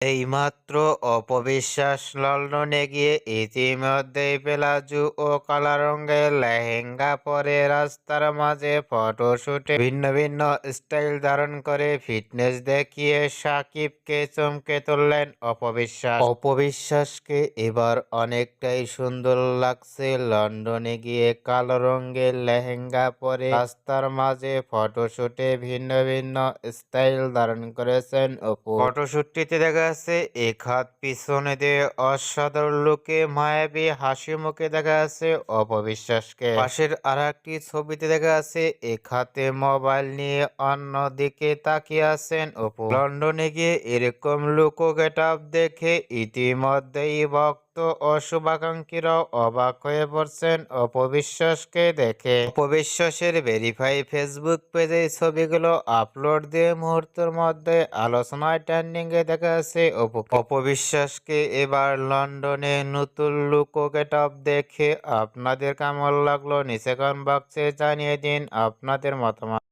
এইমাত্র অপবিশ্বাস লন্ডনে গিয়ে ইতিমধ্যেই পেলাজু ও কালা রঙের লেহেঙ্গা পরে রাস্তার মাঝে ফটোশুটে ভিন্ন ভিন্ন স্টাইল ধারণ করে ফিটনেস দেখিয়ে সাকিবকে চমকে তুললেন অপবিশ্বাস। অপবিশ্বাসকে এবার অনেকটাই সুন্দর লাগছে লন্ডনে গিয়ে কালো রঙের লেহেঙ্গা পরে রাস্তার মাঝে ফটোশুটে ভিন্ন ভিন্ন স্টাইল ধারণ করেছেন অপু। ফটোশুটটিতে দেখা যাচ্ছে এক হাত পিছনে দিয়ে অসাধারণ লোকে মায়াবী হাসি মুখে দেখা যাচ্ছে অপবিশ্বাসকে। পাশের আর একটি ছবিতে দেখা যাচ্ছে, এক হাতে মোবাইল নিয়ে অন্য দিকে তাকিয়ে আছেন অপু। লন্ডনে গিয়ে এরকম লোক গেট দেখে ইতিমধ্যেই ভক্ত ও শুভাকাঙ্ক্ষীরাও অবাক হয়ে পড়ছেন অপবিশ্বাসকে দেখে। অপবিশ্বাসের ভেরিফাই ফেসবুক পেজে ছবিগুলো আপলোড দিয়ে মুহূর্তের মধ্যে আলোচনায় ট্রেন্ডিং এ দেখা যাচ্ছে অপবিশ্বাসকে এবার লন্ডনে নতুন লুক গেট দেখে আপনাদের কেমন লাগল? নিচে কমেন্ট বক্সে জানিয়ে দিন আপনাদের মতামত।